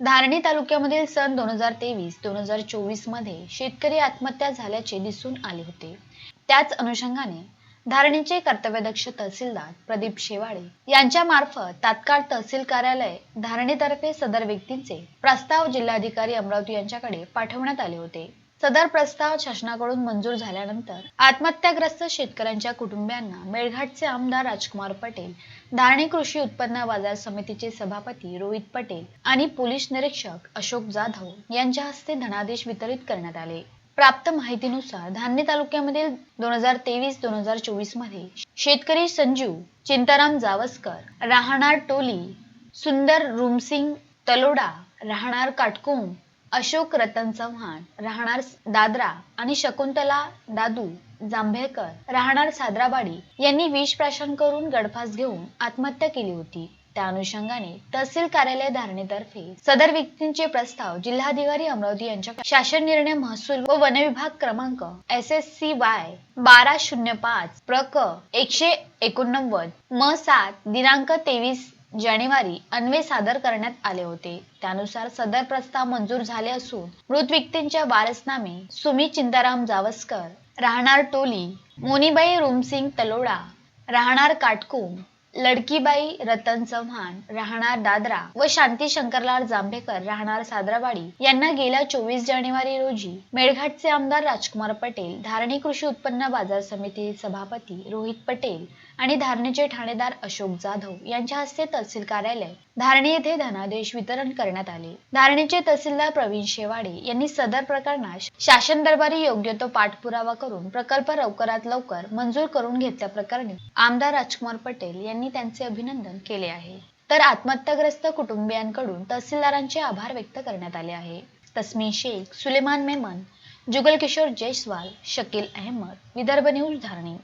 धारणी तालुक्यामधील सन दोन हजार तेवीस दोन हजार चोवीसमध्ये शेतकरी आत्महत्या झाल्याचे दिसून आले होते. त्याच अनुषंगाने धारणीचे कर्तव्यदक्ष तहसीलदार प्रदीप शेवाळे यांच्या मार्फत तात्काळ तहसील कार्यालय धारणीतर्फे सदर व्यक्तींचे प्रस्ताव जिल्हाधिकारी अमरावती यांच्याकडे पाठवण्यात आले होते. सदर प्रस्ताव शासनाकडून मंजूर झाल्यानंतर आत्महत्याग्रस्त शेतकऱ्यांच्या कुटुंबियांना मेळघाटचे आमदार राजकुमार पटेल धारणी कृषी उत्पन्न बाजार समितीचे सभापती रोहित पटेल आणि पोलीस निरीक्षक अशोक जाधव यांच्या हस्ते धनादेश वितरित करण्यात आले. प्राप्त माहितीनुसार धान्य तालुक्यामधील दोन हजार तेवीस दोन हजार चोवीसमध्ये शेतकरी संजीव चिंताराम जावस्कर राहणार टोली सुंदर रुमसिंग तलोडा राहणार काटकुंग अशोक रतन चव्हाण राहणार दादरा आणि शकुंतला दादू जांभेकर राहणार सादराबाडी यांनी विष प्राशन करून गडफास घेऊन आत्महत्या केली होती. त्या अनुषंगाने तहसील कार्यालय धारणेतर्फे सदर व्यक्तींचे प्रस्ताव जिल्हाधिकारी अमरावती यांच्या शासन निर्णय महसूल व वन विभाग क्रमांक एस एस सी वाय बारा शून्य पाच प्रक एकशे एकोणनव्वद म सात दिनांक तेवीस जानेवारी अन्वे सादर करण्यात आले होते. त्यानुसार सदर प्रस्ताव मंजूर झाले असून मृत व्यक्तींच्या वारसनामे सुमी चिंताराम जावस्कर राहणार टोली मोनीबाई रुमसिंग तलोडा राहणार काटकुम लडकीबाई रतन चव्हाण राहणार दादरा व शांती शंकरलाल जांभेकर राहणार सादरावाडी यांना गेल्या चोवीस जानेवारी रोजी मेळघाटचे आमदार राजकुमार पटेल धारणी कृषी उत्पन्न बाजार समिती सभापती रोहित पटेल आणि धारणीचे ठाणेदार अशोक जाधव यांच्या हस्ते तहसील कार्यालय धारणी येथे धनादेश वितरण करण्यात आले. धारणीचे तहसीलदार प्रवीण शेवाडे यांनी सदर प्रकरणास शासन दरबारी योग्य तो पाठपुरावा करून प्रकल्प लवकरात लवकर मंजूर करून घेतल्या प्रकरणी आमदार राजकुमार पटेल यांनी यांनी त्यांचे अभिनंदन केले आहे. तर आत्महत्याग्रस्त कुटुंबियांकडून तहसीलदारांचे आभार व्यक्त करण्यात आले आहे. तस्मीन शेख सुलेमान मेमन जुगल किशोर जयस्वाल शकील अहमद विदर्भ न्यूज धारणी.